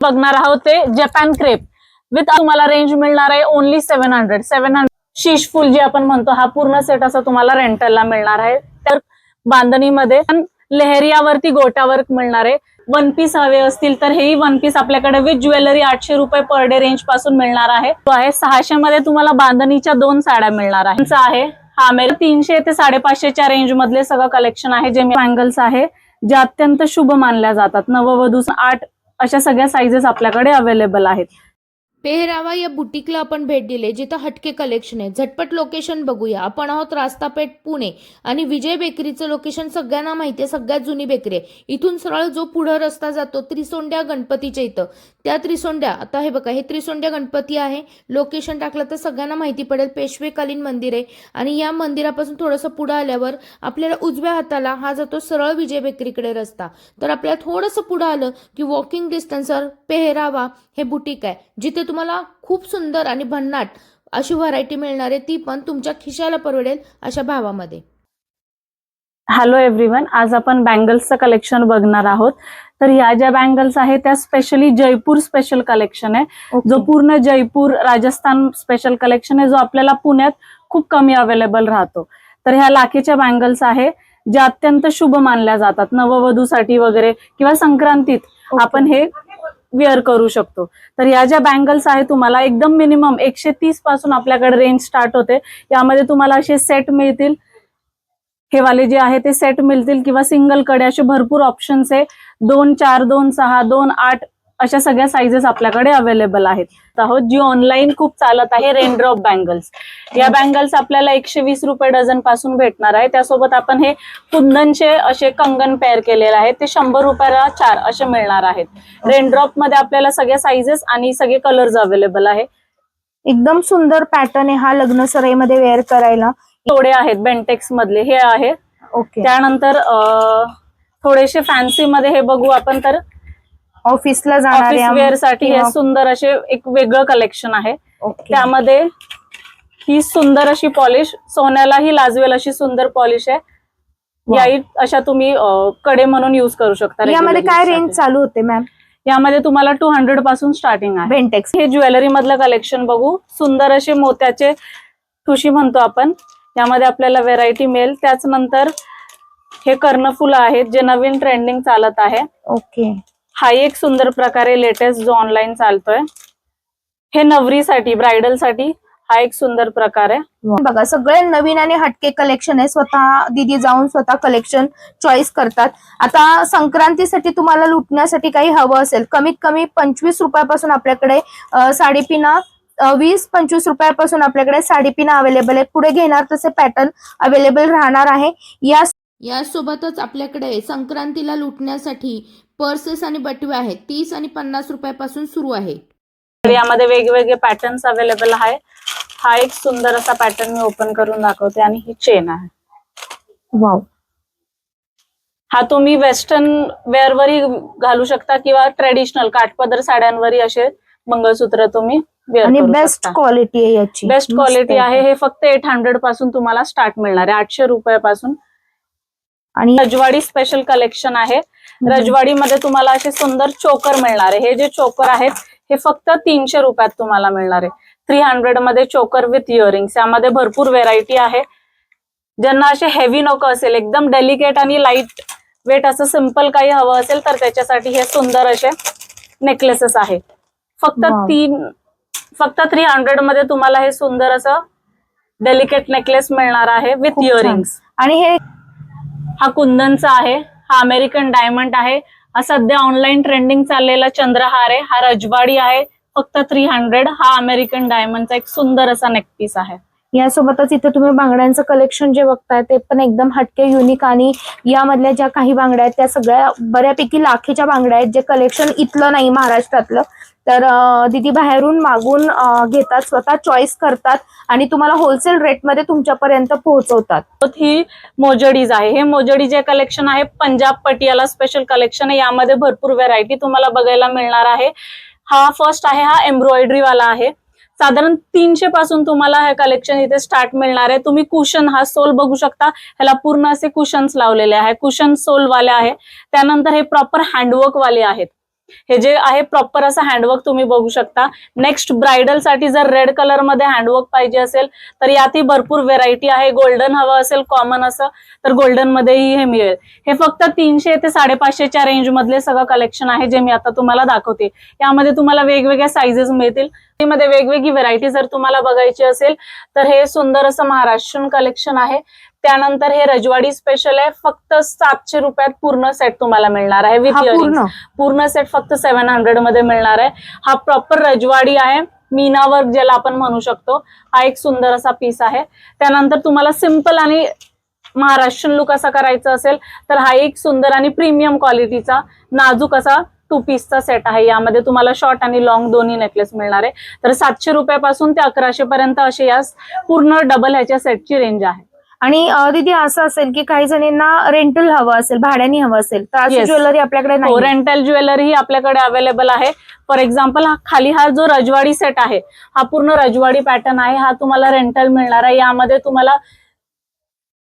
बघणार आहोत ते जपान क्रेप विथ तुम्हाला रेंज मिळणार आहे only seven hundred seven hundred शीश फुल जे आपण म्हणतो हा पूर्ण सेट असा तुम्हाला रेंटलला मिळणार आहे. तर बांधणीमध्ये पण लेहरियावरती गोटा वर्क मिळणार आहे. वन पीस हवे असतील तर हेही वन पीस आपल्याकडे विथ ज्वेलरी आठशे रुपये पर डे रेंजपासून मिळणार आहे. तो आहे सहाशे मध्ये तुम्हाला बांधणीच्या दोन साड्या मिळणार आहे. हा मेरे तीनशे ते साडेपाचशेच्या रेंज मधले सगळं कलेक्शन आहे जे अँगल्स आहे जे अत्यंत शुभ मानल्या जातात. नववधू आठ अशा सगळ्या साईजेस आपल्याकडे अवेलेबल आहेत. पेहरावा या बुटीकला आपण भेट दिली. जिथं हटके कलेक्शन आहे. झटपट लोकेशन बघूया. आपण आहोत रास्तापेठ पुणे. आणि विजय बेकरीचं लोकेशन सगळ्यांना माहिती आहे. सगळ्यात जुनी बेकरी आहे. इथून सरळ जो पुढं रस्ता जातो त्रिसोंड्या गणपतीच्या इथं. त्या त्रिसोंड्या आता हे बघा हे त्रिसोंड्या गणपती आहे. लोकेशन टाकलं तर सगळ्यांना माहिती पडेल. पेशवेकालीन मंदिर आहे. आणि या मंदिरापासून थोडंसं पुढं आल्यावर आपल्याला उजव्या हाताला हा जातो सरळ विजय बेकरीकडे रस्ता. तर आपल्याला थोडंसं पुढं आलं की वॉकिंग डिस्टन्सवर पेहरावा हे बुटीक आहे. जिथे तुम्हाला खूप सुंदर आणि भन्नाट अशी व्हरायटी मिळणार आहे ती पण तुमच्या खिशाला परवडेल अशा भावामध्ये. हॅलो एव्हरीवन आज आपण बँगल्सचं कलेक्शन बघणार आहोत. तर ह्या ज्या बँगल्स आहेत त्या स्पेशली जयपूर स्पेशल कलेक्शन आहे. जो पूर्ण जयपूर राजस्थान स्पेशल कलेक्शन आहे जो आपल्याला पुण्यात खूप कमी अवेलेबल राहतो. तर ह्या लाखेच्या बँगल्स आहे ज्या अत्यंत शुभ मानल्या जातात. नववधूसाठी वगैरे किंवा संक्रांतीत. आपण हे वेअर करू शकतो. तर या ज्या बँगल्स आहेत तुम्हाला एकदम मिनिमम एकशे तीसपासून आपल्याकडे रेंज स्टार्ट होते. यामध्ये तुम्हाला असे सेट मिळतील. हे वाले जे आहे ते सेट मिळतील किंवा सिंगलकडे असे भरपूर ऑप्शन्स आहे. दोन चार दोन सहा दोन आठ अशा सगळ्या साईजेस आपल्याकडे अवेलेबल आहेत. आहोत जी ऑनलाईन खूप चालत आहे रेनड्रॉप बँगल्स या बँगल्स आपल्याला एकशे वीस रुपये डझनपासून भेटणार आहे. त्यासोबत आपण हे कुंदनचे असे कंगन पेअर केलेले आहेत. ते शंभर रुपयाला चार असे मिळणार आहेत. रेनड्रॉपमध्ये आपल्याला सगळ्या साईजेस आणि सगळे कलर्स अवेलेबल आहे. एकदम सुंदर पॅटर्न आहे हा लग्न सराईमध्ये वेअर करायला. थोडे आहेत बेंटेक्स मधले. हे आहे. ओके. त्यानंतर थोडेसे फॅन्सी मध्ये हे बघू आपण तर. ऑफिसला ऑफिस वेअरसाठी हे सुंदर असे एक वेगळं कलेक्शन आहे. त्यामध्ये ही सुंदर अशी पॉलिश सोन्यालाही लाजवेल अशी सुंदर पॉलिश आहे. याही अशा तुम्ही कडे म्हणून युज करू शकता यामध्ये काय रेंज. चालू होते मॅम यामध्ये तुम्हाला टू हंड्रेडपासून स्टार्टिंग आहे. बेंटेक्स हे ज्वेलरी मधलं कलेक्शन बघू. सुंदर असे मोत्याचे ठुशी म्हणतो आपण. यामध्ये आपल्याला व्हेरायटी मिळेल. त्याच नंतर हे कर्णफुलं आहेत जे नवीन ट्रेंडिंग चालत आहे. ओके. हा एक सुंदर प्रकारे लेटेस्ट जो ऑनलाईन चालतोय हे नवरीसाठी ब्रायडलसाठी हा एक सुंदर प्रकार. आहे बघा सगळे नवीन आणि हटके कलेक्शन आहे. स्वतः दिदी जाऊन स्वतः कलेक्शन चॉईस करतात. आता संक्रांतीसाठी तुम्हाला लुटण्यासाठी काही हवं असेल कमीत कमी पंचवीस रुपयापासून आपल्याकडे साडीपिना वीस पंचवीस रुपयापासून आपल्याकडे साडीपिना अवेलेबल आहे पुढे घेणार तसे पॅटर्न अवेलेबल राहणार आहे. या यासोबतच आपल्याकडे संक्रांतीला लुटण्यासाठी पर्सेस आणि बटवे आहेत. तीस आणि पन्नास रुपयापासून सुरू आहे. तर यामध्ये वेगवेगळे पॅटर्न्स अवेलेबल आहे. हा एक सुंदर असा पॅटर्न मी ओपन करून दाखवते आणि ही चेन आहे. वाव हा तुम्ही वेस्टर्न वेअरवरही घालू शकता किंवा ट्रेडिशनल काठपदर साड्यांवरही असे मंगळसूत्र तुम्ही आणि बेस्ट शकता. क्वालिटी आहे याची. बेस्ट क्वालिटी आहे. हे फक्त एट हंड्रेडपासून तुम्हाला स्टार्ट मिळणार आहे. आठशे रुपयापासून आणि रजवाडी स्पेशल कलेक्शन आहे. रजवाडीमध्ये तुम्हाला असे सुंदर चोकर मिळणार आहे. हे जे चोकर आहेत हे फक्त तीनशे रुपयात तुम्हाला मिळणार आहे. थ्री हंड्रेडमध्ये चोकर विथ इयरिंग्स यामध्ये भरपूर व्हेरायटी आहे. ज्यांना असे हेवी नको असेल एकदम डेलिकेट आणि लाइट वेट असं सिंपल काही हवं असेल तर त्याच्यासाठी हे सुंदर असे नेकलेसेस आहे. फक्त. तीन फक्त थ्री हंड्रेडमध्ये तुम्हाला हे सुंदर असं डेलिकेट नेकलेस मिळणार आहे विथ. इयरिंग्स आणि हे हा कुंदनचा आहे हा अमेरिकन डायमंड आहे हा सध्या ऑनलाईन ट्रेंडिंग चाललेला चंद्रहार आहे हा रजवाडी आहे फक्त थ्री हंड्रेड हा अमेरिकन डायमंडचा एक सुंदर असा नेकपीस आहे. यासोबतच इथे तुम्ही बांगड्यांचं कलेक्शन जे बघताय ते पण एकदम हटके युनिक आणि यामधल्या ज्या काही बांगड्या आहेत त्या सगळ्या बऱ्यापैकी लाखेच्या बांगड्या आहेत जे कलेक्शन इथलं नाही महाराष्ट्रातलं. तर दिदी बाहेरून मागून घेतात स्वतः चॉईस करतात आणि तुम्हाला होलसेल रेटमध्ये तुमच्यापर्यंत पोहोचवतात. ही मोजडीज आहे. हे मोजडी जे कलेक्शन आहे पंजाब पटियाला स्पेशल कलेक्शन आहे. यामध्ये भरपूर व्हरायटी तुम्हाला बघायला मिळणार आहे. हा फर्स्ट आहे हा एम्ब्रॉयडरी वाला आहे. साधारण तीनशे पासून तुम्हाला हे कलेक्शन इथे स्टार्ट मिळणार आहे. तुम्ही कुशन हा सोल बघू शकता. ह्याला पूर्ण असे कुशन्स लावलेले आहे कुशन सोल वाले आहे. त्यानंतर हे प्रॉपर हँडवर्क वाले आहेत. हे जे आहे प्रॉपर असं हँडवर्क तुम्ही बघू शकता. नेक्स्ट ब्रायडलसाठी जर रेड कलरमध्ये हँडवर्क पाहिजे असेल तर यातही भरपूर व्हेरायटी आहे. गोल्डन हवं असेल कॉमन असं तर गोल्डन मध्येही हे मिळेल. हे फक्त तीनशे ते साडेपाचशेच्या रेंज मधले सगळं कलेक्शन आहे जे मी आता तुम्हाला दाखवते. यामध्ये तुम्हाला वेगवेगळ्या साईजेस मिळतील. मध्ये वेगवेगळी व्हेरायटी जर तुम्हाला बघायची असेल तर हे सुंदर असं महाराष्ट्रीयन कलेक्शन आहे. त्यानंतर हे रजवाडी स्पेशल आहे. फक्त सातशे रुपयात पूर्ण सेट तुम्हाला मिळणार आहे विथ हा इयरिंग पूर्ण? सेट फक्त सेव्हन हंड्रेडमध्ये मिळणार आहे. हा प्रॉपर रजवाडी आहे. मीना वर्क ज्याला आपण म्हणू शकतो. हा एक सुंदर असा पीस आहे. त्यानंतर तुम्हाला सिंपल आणि महाराष्ट्रीयन लुक असा करायचा असेल तर हा एक सुंदर आणि प्रीमियम क्वालिटीचा नाजूक असा टू पीसचा सेट आहे. यामध्ये तुम्हाला शॉर्ट आणि लॉंग दोन्ही नेकलेस मिळणार आहे. तर सातशे रुपयापासून ते अकराशे पर्यंत असे या पूर्ण डबल ह्याच्या सेटची रेंज आहे. आणि दीदी असं असेल की काही जणींना रेंटल हवं असेल भाड्याने हवं असेल तर अशी. ज्वेलरी आपल्याकडे नाही रेंटल ज्वेलरी ही आपल्याकडे अवेलेबल आहे. फॉर एक्झाम्पल हा खाली हा जो रजवाडी सेट आहे हा पूर्ण रजवाडी पॅटर्न आहे हा तुम्हाला रेंटल मिळणार आहे. यामध्ये तुम्हाला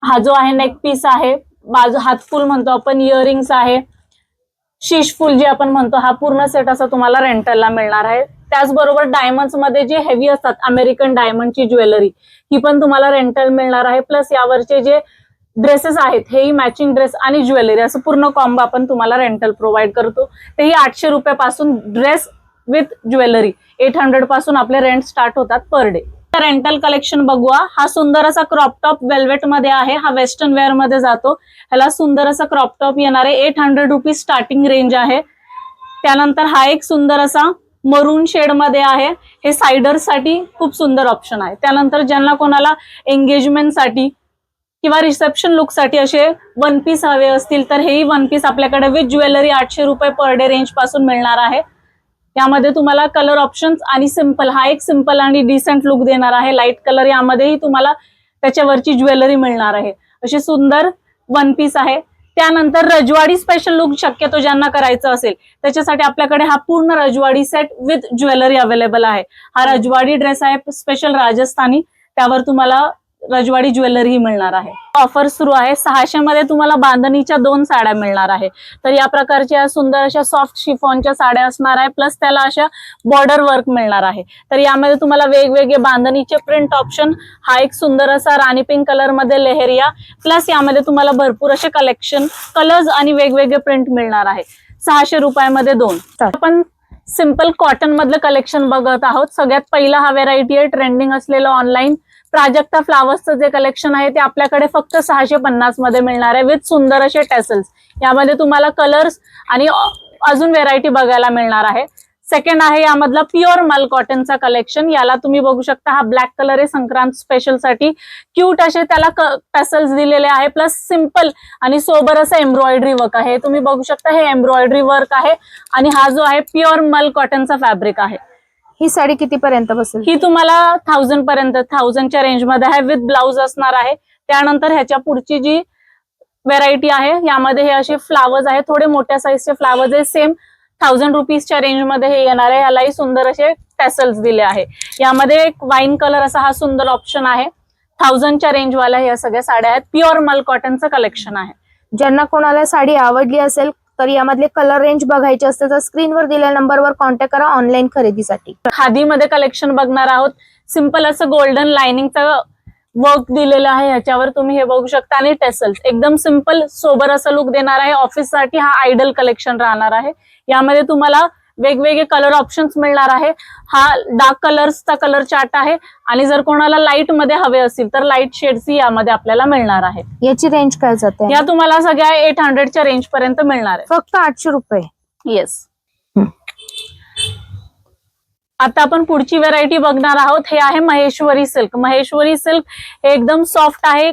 हा जो आहे नेक पीस आहे बाजू हातफुल म्हणतो आपण इयरिंग्स आहे. शिशफुल जे आपण म्हणतो हा पूर्ण सेट असा तुम्हाला रेंटलला मिळणार आहे. त्याचबरोबर डायमंडमध्ये जे हेवी असतात अमेरिकन डायमंडची ज्वेलरी ही पण तुम्हाला रेंटल मिळणार आहे. प्लस यावरचे जे ड्रेसेस आहेत हेही मॅचिंग ड्रेस आणि ज्वेलरी असं पूर्ण कॉम्बो आपण तुम्हाला रेंटल प्रोव्हाइड करतो. तेही आठशे रुपयापासून ड्रेस विथ ज्वेलरी एट हंड्रेडपासून आपले रेंट स्टार्ट होतात पर डे रेंटल कलेक्शन बघूया. हा सुंदर असा क्रॉप टॉप वेल्वेटमध्ये आहे. हा वेस्टर्न वेअरमध्ये जातो. ह्याला सुंदर असा क्रॉप टॉप येणार आहे eight hundred rupees starting range आहे. त्यानंतर हा एक सुंदर असा मरून शेडमध्ये आहे. हे सायडरसाठी खूप सुंदर ऑप्शन आहे. त्यानंतर ज्यांना कोणाला एंगेजमेंटसाठी किंवा रिसेप्शन लुकसाठी असे वन पीस हवे असतील तर हेही वन पीस आपल्याकडे विथ ज्वेलरी आठशे रुपये पर डे रेंजपासून मिळणार आहे. यामध्ये तुम्हाला कलर ऑप्शन्स आणि सिंपल हा एक सिंपल आणि डिसेंट लुक देणार आहे. लाइट कलर यामध्येही तुम्हाला त्याच्यावरची ज्वेलरी मिळणार आहे. असे सुंदर वन पीस आहे. त्यानंतर रजवाडी स्पेशल लुक शक्यतो ज्यांना करायचं असेल त्याच्यासाठी आपल्याकडे हा पूर्ण रजवाडी सेट विथ ज्वेलरी अवेलेबल आहे. हा रजवाडी ड्रेस आहे स्पेशल राजस्थानी. त्यावर तुम्हाला रजवाडी ज्वेलरी मिळणार आहे. ऑफर सुरू आहे. सहाशे मध्ये तुम्हाला बांधणीच्या दोन साड्या मिळणार आहे. तर या प्रकारच्या सुंदर अशा सॉफ्ट शिफॉनच्या साड्या असणार आहे. प्लस त्याला अशा बॉर्डर वर्क मिळणार आहे. तर यामध्ये तुम्हाला वेगवेगळे बांधणीचे प्रिंट ऑप्शन हा एक सुंदर असा राणी पिंक कलरमध्ये लेहेरिया प्लस यामध्ये तुम्हाला भरपूर असे कलेक्शन कलर्स आणि वेगवेगळे प्रिंट मिळणार आहे. सहाशे रुपयामध्ये दोन. आपण सिंपल कॉटन मधलं कलेक्शन बघत आहोत. सगळ्यात पहिला हा व्हेरायटी आहे. ट्रेंडिंग असलेलं ऑनलाईन प्राजक्ता फ्लावर्सचं जे कलेक्शन आहे ते आपल्याकडे फक्त सहाशे पन्नासमध्ये मिळणार आहे विथ सुंदर असे टेसल्स यामध्ये तुम्हाला कलर्स आणि अजून व्हेरायटी बघायला मिळणार आहे. सेकंड आहे यामधला प्युअर मल कॉटनचा कलेक्शन याला तुम्ही बघू शकता हा ब्लॅक कलर आहे संक्रांत स्पेशलसाठी. क्यूट असे त्याला पेसल्स दिलेले आहे प्लस सिंपल आणि सोबर असं एम्ब्रॉयडरी वर्क आहे. तुम्ही बघू शकता हे एम्ब्रॉयडरी वर्क आहे. आणि हा जो आहे प्युअर मल कॉटनचा फॅब्रिक आहे. ही साडी कितीपर्यंत बसेल? ही तुम्हाला थाउजंड पर्यंत थाउजंडच्या रेंजमध्ये आहे विथ ब्लाउज असणार आहे. त्यानंतर ह्याच्या पुढची जी व्हेरायटी आहे यामध्ये हे असे फ्लावर्स आहे थोडे मोठ्या साईजचे फ्लावर्स आहे सेम थाउजंड रुपीजच्या रेंजमध्ये हे येणार आहे. यालाही सुंदर असे टॅसल्स दिले आहे. यामध्ये एक वाईन कलर असा हा सुंदर ऑप्शन आहे. थाउजंडच्या रेंजवाल्या या सगळ्या साड्या आहेत. प्युअर मल कॉटनचं कलेक्शन आहे. ज्यांना कोणाला साडी आवडली असेल तर यामधले कलर रेंज बघायचे असते तर स्क्रीनवर दिलेल्या नंबरवर कॉन्टॅक्ट करा ऑनलाईन खरेदीसाठी. खादीमध्ये कलेक्शन बघणार आहोत. सिंपल असं गोल्डन लाइनिंगचं वर्क दिलेलं आहे. ह्याच्यावर तुम्ही हे बघू शकता. आणि टेसल्स एकदम सिंपल सोबर असं लुक देणार आहे. ऑफिससाठी हा आयडल कलेक्शन राहणार आहे. यामध्ये तुम्हाला वेगवेगळे कलर ऑप्शन्स मिळणार आहे. हा डार्क कलर्सचा कलर चार्ट आहे. आणि जर कोणाला लाइटमध्ये हवे असतील तर लाइट शेड्स यामध्ये आपल्याला मिळणार आहे याची रेंज काय जाते? या तुम्हाला सगळ्या एट हंड्रेडच्या रेंज पर्यंत मिळणार आहे. फक्त आठशे रुपये. येस. आता आपण पुढची व्हरायटी बघणार आहोत. हे आहे महेश्वरी सिल्क महेश्वरी सिल्क हे एकदम सॉफ्ट आहे.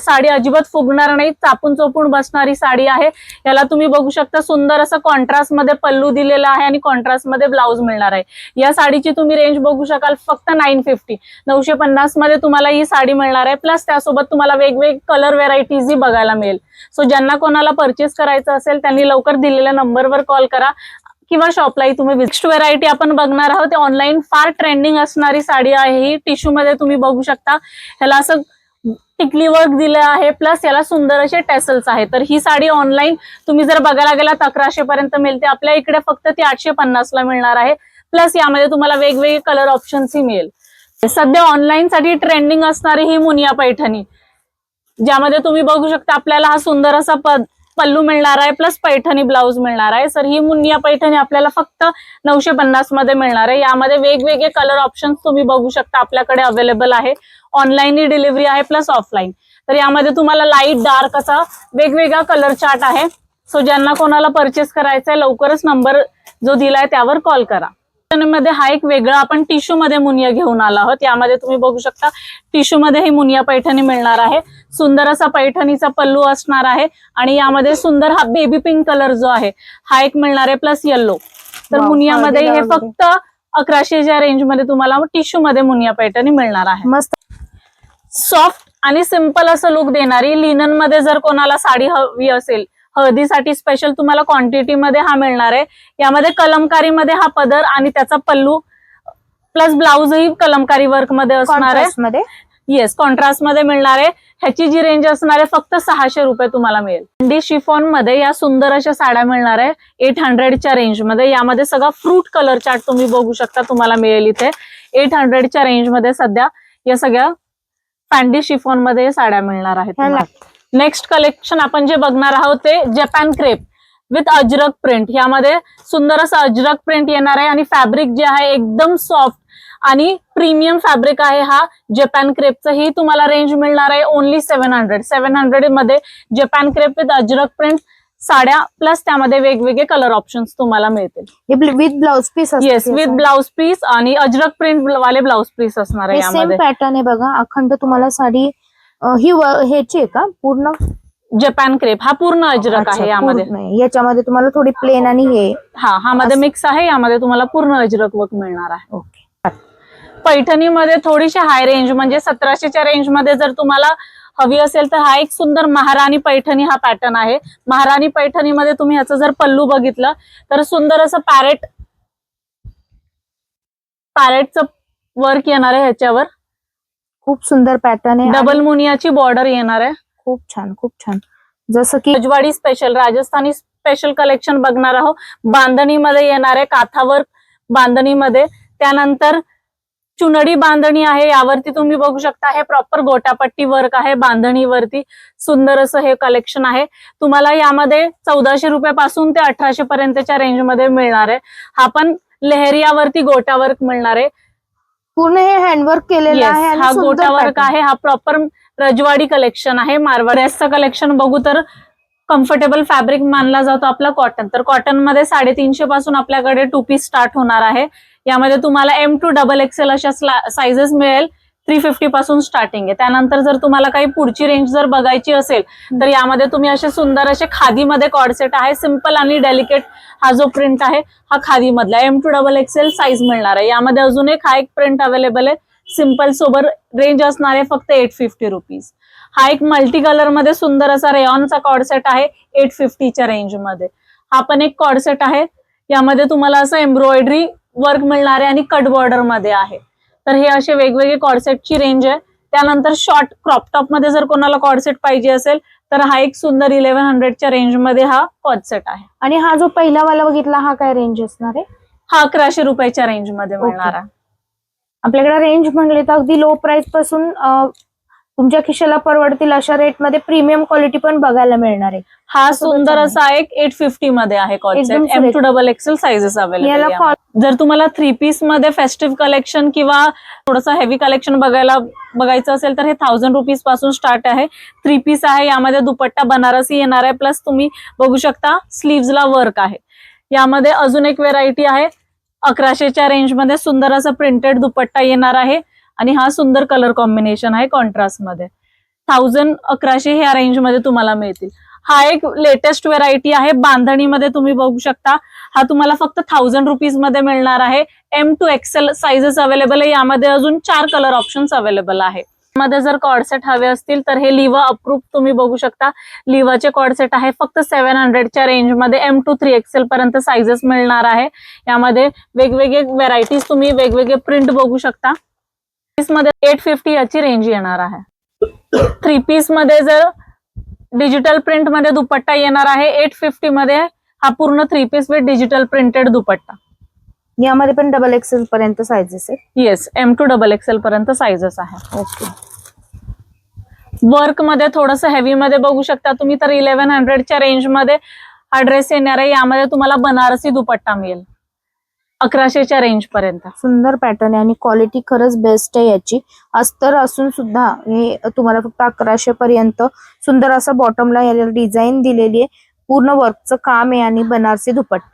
साडी अजिबात फुगणार नाही. चापून चोपून बसणारी साडी आहे. याला तुम्ही बघू शकता सुंदर असं कॉन्ट्रास्टमध्ये पल्लू दिलेला आहे आणि कॉन्ट्रास्टमध्ये ब्लाऊज मिळणार आहे. या साडीची तुम्ही रेंज बघू शकाल फक्त नाईन फिफ्टी नऊशे पन्नासमध्ये तुम्हाला ही साडी मिळणार आहे. प्लस त्यासोबत तुम्हाला वेगवेगळे कलर व्हेरायटीजही बघायला मिळेल. सो ज्यांना कोणाला परचेस करायचं असेल त्यांनी लवकर दिलेल्या नंबरवर कॉल करा. किंवा शॉपलाही तुम्ही नेक्स्ट व्हरायटी आपण बघणार आहोत. ऑनलाईन फार ट्रेंडिंग असणारी साडी आहे. ही टिश्यू मध्ये तुम्ही बघू शकता. ह्याला असं टिकली वर्क दिलं आहे. प्लस याला सुंदर असे टेसल्स आहे तर ही साडी ऑनलाईन तुम्ही जर बघायला गेलात अकराशे पर्यंत मिळते. आपल्या इकडे फक्त ती आठशे पन्नासला मिळणार आहे. प्लस यामध्ये तुम्हाला वेगवेगळे कलर ऑप्शन्सही मिळेल. सध्या ऑनलाईन साठी ट्रेंडिंग असणारी ही मुनिया पैठणी ज्यामध्ये तुम्ही बघू शकता आपल्याला हा सुंदर असा पद पल्लू मिळणार आहे प्लस पैठणी ब्लाऊज मिळणार आहे. तर ही मुनिया पैठणी आपल्याला फक्त नऊशे पन्नासमध्ये मिळणार आहे. यामध्ये वेगवेगळे कलर ऑप्शन्स तुम्ही बघू शकता आपल्याकडे अवेलेबल आहे. ऑनलाईन ही डिलिव्हरी आहे प्लस ऑफलाईन तर यामध्ये तुम्हाला लाइट डार्क असा वेगवेगळा कलर चार्ट आहे. सो ज्यांना कोणाला परचेस करायचा आहे लवकरच नंबर जो दिलाय त्यावर कॉल करा. मध्ये हा एक वेगळा आपण टिश्यू मध्ये मुनिया घेऊन आलो आहोत. यामध्ये तुम्ही बघू शकता टिश्यू मध्ये ही मुनिया पैठणी मिळणार आहे. सुंदर असा पैठणीचा पल्लू असणार आहे आणि यामध्ये सुंदर हा बेबी पिंक कलर जो आहे हा एक मिळणार आहे प्लस येल्लो तर मुनियामध्ये हे. फक्त अकराशेच्या रेंजमध्ये तुम्हाला टिश्यू मध्ये मुनिया पैठणी मिळणार आहे. मस्त. सॉफ्ट आणि सिंपल असं लुक देणारी लिननमध्ये जर कोणाला साडी हवी असेल हळदीसाठी स्पेशल तुम्हाला क्वांटिटी मध्ये हा मिळणार आहे. यामध्ये कलमकारीमध्ये हा पदर आणि त्याचा पल्लू प्लस ब्लाऊजही कलमकारी वर्कमध्ये असणार आहे. येस कॉन्ट्रास्टमध्ये मिळणार आहे. ह्याची जी रेंज असणार आहे फक्त सहाशे रुपये तुम्हाला मिळेल. डी शिफॉनमध्ये या सुंदर अशा साड्या मिळणार आहे एट हंड्रेडच्या रेंजमध्ये. यामध्ये सगळा फ्रूट कलर चार्ट तुम्ही बघू शकता तुम्हाला मिळेल इथे. एट हंड्रेडच्या रेंजमध्ये सध्या या सगळ्या फॅन्डी शिफॉनमध्ये साड्या मिळणार आहेत. नेक्स्ट कलेक्शन आपण जे बघणार आहोत ते Japan crepe with Ajrak print यामध्ये सुंदर असं अजरक प्रिंट येणार आहे आणि फॅब्रिक जे आहे एकदम सॉफ्ट आणि प्रीमियम फॅब्रिक आहे हा जपान क्रेपचं ही तुम्हाला रेंज मिळणार आहे only seven hundred seven हंड्रेडमध्ये Japan crepe with Ajrak print साड्या प्लस त्यामध्ये वेगवेगळे कलर ऑप्शन्स तुम्हाला मिळतील. With blouse piece yes with blouse piece आणि अजरक प्रिंट वाले ब्लाउज पीस असणार आहे पॅटर्न आहे बघा. अखंड तुम्हाला साडी ही ह्याची आहे का? पूर्ण? Japan crepe. हा पूर्ण अजरक अच्छा, आहे यामध्ये. पूर्ण आहे. याच्यामध्ये तुम्हाला थोडी प्लेन आणि हे. हा हा मध्ये मिक्स आहे. यामध्ये तुम्हाला पूर्ण अजरक वर्क मिळणार आहे. ओके. पैठणीमध्ये थोडीशी हाय रेंज म्हणजे सतराशेच्या रेंजमध्ये जर तुम्हाला हवी असेल तर हा एक सुंदर महाराणी पैठणी हा पॅटर्न आहे. महाराणी पैठणीमध्ये तुम्ही ह्याचं जर पल्लू बघितलं तर सुंदर असं पॅरेट पॅरेटचं वर्क येणार आहे ह्याच्यावर. खूप सुंदर पॅटर्न आहे डबल मुनियाची बॉर्डर येणार आहे. खूप छान खूप छान. जसं की रजवाडी स्पेशल राजस्थानी स्पेशल कलेक्शन बघणार आहोत. बांधणीमध्ये येणार आहे काथावर बांधणीमध्ये. त्यानंतर चुनडी बांधणी आहे यावरती तुम्ही बघू शकता हे प्रॉपर गोटापट्टी वर्क आहे बांधणीवरती. सुंदर असं हे कलेक्शन आहे. तुम्हाला यामध्ये चौदाशे रुपयापासून ते अठराशे पर्यंतच्या रेंजमध्ये मिळणार आहे. हा पण लेहरियावरती गोटा वर्क मिळणार आहे. पूर्ण हे हँडवर्क केलेलं Yes, आहे हा गोटा वर्क. आहे हा प्रॉपर रजवाडी कलेक्शन आहे. मारवाड्याचं कलेक्शन बघू तर कम्फर्टेबल फॅब्रिक मानला जातो आपला कॉटन तर कॉटनमध्ये साडेतीनशे पासून आपल्याकडे टू पीस स्टार्ट होणार आहे. यामध्ये तुम्हाला एम टू डबल एक्सेल अशा साइजेस मिळेल. थ्री फिफ्टी पासून स्टार्टिंग आहे. त्यानंतर जर तुम्हाला काही पुढची रेंज जर बघायची असेल तर यामध्ये तुम्ही असे सुंदर असे खादीमध्ये कॉडसेट आहे. सिंपल आणि डेलिकेट हा जो प्रिंट आहे हा खादीमधला M to double XL size मिळणार आहे. यामध्ये अजून एक हा एक प्रिंट अवेलेबल आहे. सिंपल सोबर रेंज असणार आहे फक्त एट फिफ्टी रुपीज हा एक मल्टी कलरमध्ये सुंदर असा रेऑनचा कॉडसेट आहे एट फिफ्टीच्या रेंजमध्ये हा पण एक कॉडसेट आहे. यामध्ये तुम्हाला असं एम्ब्रॉयडरी वर्क मिळणार आहे आणि कट बॉर्डरमध्ये आहे. तर हे असे वेगवेगळे कॉडसेटची रेंज आहे. त्यानंतर शॉर्ट क्रॉपटॉपमध्ये जर कोणाला कॉडसेट पाहिजे असेल तर हा एक सुंदर इलेव्हन हंड्रेडच्या रेंजमध्ये हा कॉडसेट आहे. आणि हा जो पहिला वाला बघितला हा काय रेंज असणार आहे? हा अकराशे रुपयाच्या रेंजमध्ये मिळणार आहे. आपल्याकडे रेंज म्हणले तर अगदी लो प्राइसपासून तुमच्या खिशाला परवडतील अशा रेटमध्ये प्रीमियम क्वालिटी पण बघायला मिळणार आहे. हा सुंदर. असा एक एट फिफ्टी मध्ये आहे M. To double XL sizes available जर तुम्हाला थ्री पीसमध्ये फेस्टिव्ह कलेक्शन किंवा थोडंसं हेवी कलेक्शन बघायला बघायचं असेल तर हे थाउजंड रुपीजपासून स्टार्ट आहे. थ्री पीस आहे. यामध्ये दुपट्टा बनारसी येणार आहे. प्लस तुम्ही बघू शकता स्लीव्हजला वर्क आहे. यामध्ये अजून एक व्हेरायटी आहे. अकराशेच्या रेंजमध्ये सुंदर असं प्रिंटेड दुपट्टा येणार आहे. आणि हा सुंदर कलर कॉम्बिनेशन आहे कॉन्ट्रास्टमध्ये. थाउजंड अकराशे ह्या रेंजमध्ये तुम्हाला मिळतील. हा एक लेटेस्ट व्हेरायटी आहे. बांधणीमध्ये तुम्ही बघू शकता. हा तुम्हाला फक्त थाउजंड रुपीजमध्ये मिळणार आहे. M to XL sizes available आहे. यामध्ये अजून चार कलर ऑप्शन्स अवेलेबल आहे मध्ये जर कॉडसेट हवे असतील तर हे लिवा अप्रूव्ह तुम्ही बघू शकता. लिवाचे कॉडसेट आहे. फक्त सेव्हन हंड्रेडच्या रेंजमध्ये एम टू थ्री एक्सेल पर्यंत साइजेस मिळणार आहे. यामध्ये वेगवेगळे व्हेरायटीज तुम्ही वेगवेगळे प्रिंट बघू शकता. मध्ये एट फिफ्टी याची रेंज येणार आहे. थ्री पीसमध्ये जर डिजिटल प्रिंटमध्ये दुपट्टा येणार आहे एट फिफ्टी मध्ये हा पूर्ण three piece with digital printed दुपट्टा. यामध्ये पण डबल एक्सेल पर्यंत सायझेस आहे yes M to double XL पर्यंत साईजेस आहे. ओके वर्कमध्ये थोडस हेवी मध्ये बघू शकता तुम्ही तर इलेव्हन हंड्रेडच्या रेंजमध्ये हा ड्रेस येणार आहे. यामध्ये तुम्हाला बनारसी दुपट्टा मिळेल. अकराशेच्या रेंज पर्यंत. सुंदर पॅटर्न आहे आणि क्वालिटी खरंच बेस्ट आहे याची. अस्तर असून सुद्धा हे तुम्हाला फक्त अकराशे पर्यंत सुंदर असं बॉटमला याला डिझाईन दिलेली आहे. पूर्ण वर्कचं काम आहे आणि बनारसी दुपट्टा आहे.